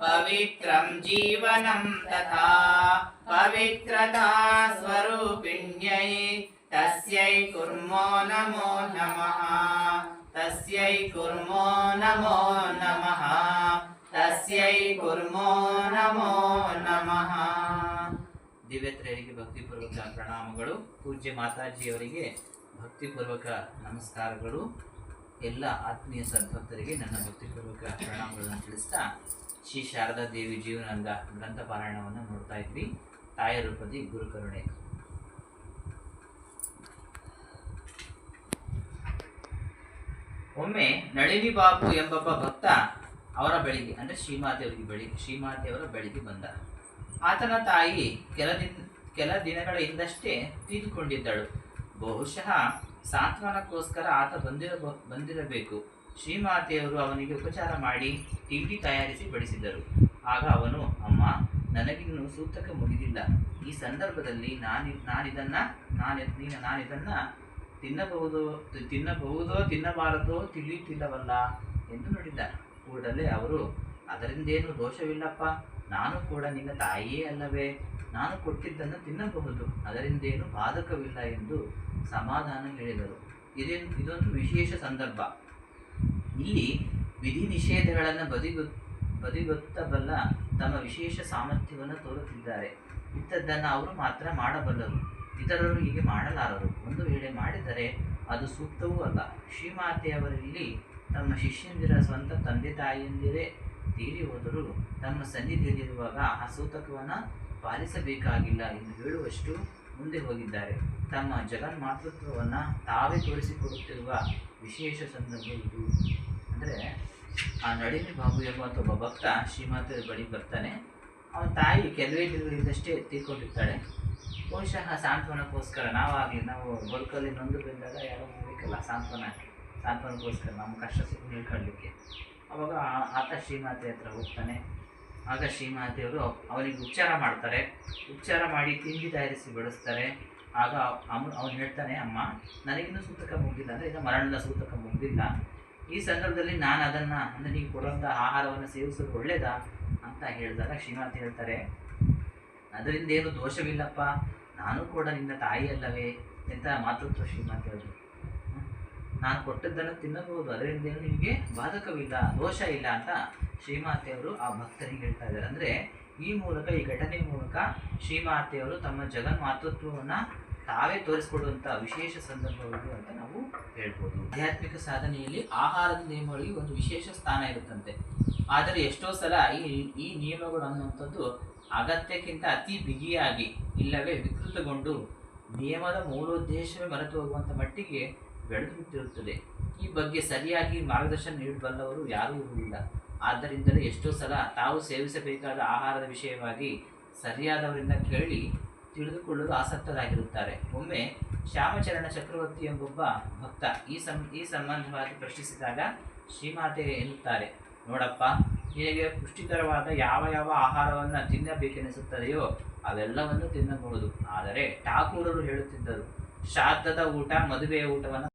पवित्रं जीवनं तथा पवित्रता स्वरूपिण्यै तस्यै कुर्मो नमो नमः तस्यै कुर्मो नमो नमः तस्यै कुर्मो नमो नमः ದಿವ್ಯತ್ರೆಯರಿಗೆ ಭಕ್ತಿಪೂರ್ವಕ ಪ್ರಣಾಮಗಳು ಪೂಜ್ಯ ಮಾತಾಜಿಯವರಿಗೆ ಭಕ್ತಿಪೂರ್ವಕ ನಮಸ್ಕಾರಗಳು ಎಲ್ಲ ಆತ್ಮೀಯ ಸದ್ಭಕ್ತರಿಗೆ ನನ್ನ ಭಕ್ತಿಪೂರ್ವಕ ಪ್ರಣಾಮಗಳನ್ನು ತಿಳಿಸ್ತಾ ಶ್ರೀ ಶಾರದಾ ದೇವಿ ಜೀವನಂದ ಗ್ರಂಥ ಪಾರಾಯಣವನ್ನು ನೋಡ್ತಾ ಇದ್ವಿ. ತಾಯ ರೂಪದಿ ಗುರುಕರುಣೆ ಒಮ್ಮೆ ನಳಿನಿ ಬಾಬು ಎಂಬಪ್ಪ ಭಕ್ತ ಅವರ ಬಳಿಗೆ, ಅಂದ್ರೆ ಶ್ರೀಮಾತೆಯವರಿಗೆ ಬಳಿ ಶ್ರೀಮಾತೆಯವರ ಬೆಳಿಗ್ಗೆ ಬಂದ. ಆತನ ತಾಯಿ ಕೆಲ ದಿನ, ಕೆಲ ದಿನಗಳ ಹಿಂದಷ್ಟೇ ತೀರಿಕೊಂಡಿದ್ದಳು. ಬಹುಶಃ ಸಾಂತ್ವನಕ್ಕೋಸ್ಕರ ಆತ ಬಂದಿರ ಬಂದಿರಬೇಕು. ಶ್ರೀಮಾತೆಯವರು ಅವನಿಗೆ ಉಪಚಾರ ಮಾಡಿ ತಿಂಡಿ ತಯಾರಿಸಿ ಬಡಿಸಿದರು. ಆಗ ಅವನು, ಅಮ್ಮ, ನನಗಿನ್ನೂ ಸೂತಕ ಮುಗಿದಿಲ್ಲ. ಈ ಸಂದರ್ಭದಲ್ಲಿ ನಾನಿ, ನಾನಿದನ್ನ, ನಾನು, ನೀನು ನಾನಿದನ್ನ ತಿನ್ನಬಹುದು ತಿನ್ನಬಹುದೋ, ತಿನ್ನಬಾರದೋ ತಿಳಿಯುತ್ತಿಲ್ಲವಲ್ಲ? ಎಂದು ನೋಡಿದ್ದ ಕೂಡಲೇ ಅವರು, ಅದರಿಂದೇನು ದೋಷವಿಲ್ಲಪ್ಪ? ನಾನು ಕೂಡ ನಿನ್ನ ತಾಯಿಯೇ ಅಲ್ಲವೇ? ನಾನು ಕೊಟ್ಟಿದ್ದನ್ನು ತಿನ್ನಬಹುದು. ಅದರಿಂದೇನು ಬಾಧಕವಿಲ್ಲ ಎಂದು ಸಮಾಧಾನ ಹೇಳಿದರು. ಇದೇನು ಇದೊಂದು ವಿಶೇಷ ಸಂದರ್ಭ. ಇಲ್ಲಿ ವಿಧಿ ನಿಷೇಧಗಳನ್ನು ಬದಿಗೊ, ಬದಿಗೊತ್ತಬಲ್ಲ ತಮ್ಮ ವಿಶೇಷ ಸಾಮರ್ಥ್ಯವನ್ನು ತೋರುತ್ತಿದ್ದಾರೆ. ಇಂಥದ್ದನ್ನು ಅವರು ಮಾತ್ರ ಮಾಡಬಲ್ಲರು. ಇತರರು ಹೀಗೆ ಮಾಡಲಾರರು. ಒಂದು ವೇಳೆ ಮಾಡಿದರೆ ಅದು ಸೂಕ್ತವೂ ಅಲ್ಲ. ಶ್ರೀಮಾತೆಯವರಲ್ಲಿ ತಮ್ಮ ಶಿಷ್ಯಂದಿರ ಸ್ವಂತ ತಂದೆ ತಾಯಿಯಂದಿರೇ ತೀರಿ ಹೋದರೂ ತಮ್ಮ ಸನ್ನಿಧಿಯಲ್ಲಿರುವಾಗ ಆ ಸೂತಕವನ್ನು ಪಾಲಿಸಬೇಕಾಗಿಲ್ಲ ಎಂದು ಹೇಳುವಷ್ಟು ಮುಂದೆ ಹೋಗಿದ್ದಾರೆ. ತಮ್ಮ ಜಗನ್ಮಾತೃತ್ವವನ್ನು ತಾವೇ ತೋರಿಸಿಕೊಡುತ್ತಿರುವ ವಿಶೇಷ ಸಂದರ್ಭ ಇದು. ಅಂದರೆ ಆ ನಳಿನಿ ಬಾಬು ಎಂಬಂಥ ಒಬ್ಬ ಭಕ್ತ ಶ್ರೀಮಾತೆಯ ಬಳಿ ಬರ್ತಾನೆ. ಅವನ ತಾಯಿ ಕೆಲವೇ ದಿನಗಳಿಂದಷ್ಟೇ ತೀರ್ಕೊಂಡಿರ್ತಾಳೆ. ಬಹುಶಃ ಸಾಂತ್ವನಕ್ಕೋಸ್ಕರ ನಾವಾಗಲಿ ನಾವು ಬದುಕಲ್ಲಿ ನೊಂದು ಬಂದಾಗ ಯಾರೋ ಬೇಕಲ್ಲ ಸಾಂತ್ವನ, ಸಾಂತ್ವನಕ್ಕೋಸ್ಕರ ನಮ್ಮ ಕಷ್ಟ ಸುಖ ಹೇಳ್ಕೊಳ್ಳಿಕ್ಕೆ. ಅವಾಗ ಆತ ಶ್ರೀಮಾತೆ ಹತ್ರ ಹೋಗ್ತಾನೆ. ಆಗ ಶ್ರೀಮಾತೆಯವರು ಅವನಿಗೆ ಉಪಚಾರ ಮಾಡ್ತಾರೆ. ಉಪಚಾರ ಮಾಡಿ ತಿಂಡಿ ತಯಾರಿಸಿ ಬೆಳೆಸ್ತಾರೆ. ಆಗ ಅವನು ಅವನು ಹೇಳ್ತಾನೆ, ಅಮ್ಮ, ನನಗಿನ್ನೂ ಸೂತಕ ಮುಗ್ದಿಲ್ಲ ಅಂದರೆ ಇನ್ನು ಮರಣದ ಸೂತಕ ಮುಗ್ದಿಲ್ಲ ಈ ಸಂದರ್ಭದಲ್ಲಿ ನಾನು ಅದನ್ನು ಅಂದರೆ ನೀವು ಕೊಡುವಂಥ ಆಹಾರವನ್ನು ಸೇವಿಸೋದು ಒಳ್ಳೆಯದಾ ಅಂತ ಹೇಳಿದಾಗ ಶ್ರೀಮಾತೆ ಹೇಳ್ತಾರೆ, ಅದರಿಂದ ಏನು ದೋಷವಿಲ್ಲಪ್ಪ. ನಾನು ಕೂಡ ನಿನ್ನ ತಾಯಿ ಅಲ್ಲವೇ ಎಂತ ಮಾತೃತ್ವ ಶ್ರೀಮಾತೆ ಅವರು ನಾನು ಕೊಟ್ಟದ್ದನ್ನು ತಿನ್ನಬಹುದು. ಅದರಿಂದ ಏನು ನಿಮಗೆ ಬಾಧಕವಿಲ್ಲ, ದೋಷ ಇಲ್ಲ ಅಂತ ಶ್ರೀಮಾತೆಯವರು ಆ ಭಕ್ತರಿಗೆ ಹೇಳ್ತಾ ಇದ್ದಾರೆ. ಅಂದರೆ ಈ ಮೂಲಕ, ಈ ಘಟನೆ ಮೂಲಕ ಶ್ರೀಮಾತೆಯವರು ತಮ್ಮ ಜಗನ್ ಮಾತೃತ್ವವನ್ನು ತಾವೇ ತೋರಿಸ್ಕೊಡುವಂಥ ವಿಶೇಷ ಸಂದರ್ಭಗಳು ಅಂತ ನಾವು ಹೇಳ್ಬೋದು. ಆಧ್ಯಾತ್ಮಿಕ ಸಾಧನೆಯಲ್ಲಿ ಆಹಾರದ ನಿಯಮಗಳಿಗೆ ಒಂದು ವಿಶೇಷ ಸ್ಥಾನ ಇರುತ್ತಂತೆ. ಆದರೆ ಎಷ್ಟೋ ಸಲ ಈ ಈ ನಿಯಮಗಳು ಅನ್ನುವಂಥದ್ದು ಅಗತ್ಯಕ್ಕಿಂತ ಅತಿ ಬಿಗಿಯಾಗಿ, ಇಲ್ಲವೇ ವಿಕೃತಗೊಂಡು ನಿಯಮದ ಮೂಲೋದ್ದೇಶವೇ ಮರೆತು ಹೋಗುವಂಥ ಮಟ್ಟಿಗೆ ಬೆಳೆದು ಬಿಟ್ಟಿರುತ್ತದೆ ಈ ಬಗ್ಗೆ ಸರಿಯಾಗಿ ಮಾರ್ಗದರ್ಶನ ನೀಡಬಲ್ಲವರು ಯಾರೂ ಇರುವುದಿಲ್ಲ. ಆದ್ದರಿಂದಲೇ ಎಷ್ಟೋ ಸಲ ತಾವು ಸೇವಿಸಬೇಕಾದ ಆಹಾರದ ವಿಷಯವಾಗಿ ಸರಿಯಾದವರಿಂದ ಕೇಳಿ ತಿಳಿದುಕೊಳ್ಳಲು ಆಸಕ್ತರಾಗಿರುತ್ತಾರೆ. ಒಮ್ಮೆ ಶ್ಯಾಮಚರಣ ಚಕ್ರವರ್ತಿ ಎಂಬೊಬ್ಬ ಭಕ್ತ ಈ ಸಂ, ಈ ಸಂಬಂಧವಾಗಿ ಪ್ರಶ್ನಿಸಿದಾಗ ಶ್ರೀಮಾತೆ ಎನ್ನುತ್ತಾರೆ, ನೋಡಪ್ಪ, ನಿನಗೆ ಪುಷ್ಟಿಕರವಾದ ಯಾವ ಯಾವ ಆಹಾರವನ್ನು ತಿನ್ನಬೇಕೆನಿಸುತ್ತದೆಯೋ ಅವೆಲ್ಲವನ್ನು ತಿನ್ನಬಹುದು. ಆದರೆ ಠಾಕೂರರು ಹೇಳುತ್ತಿದ್ದರು, ಶ್ರಾದ್ದದ ಊಟ, ಮದುವೆಯ ಊಟವನ್ನು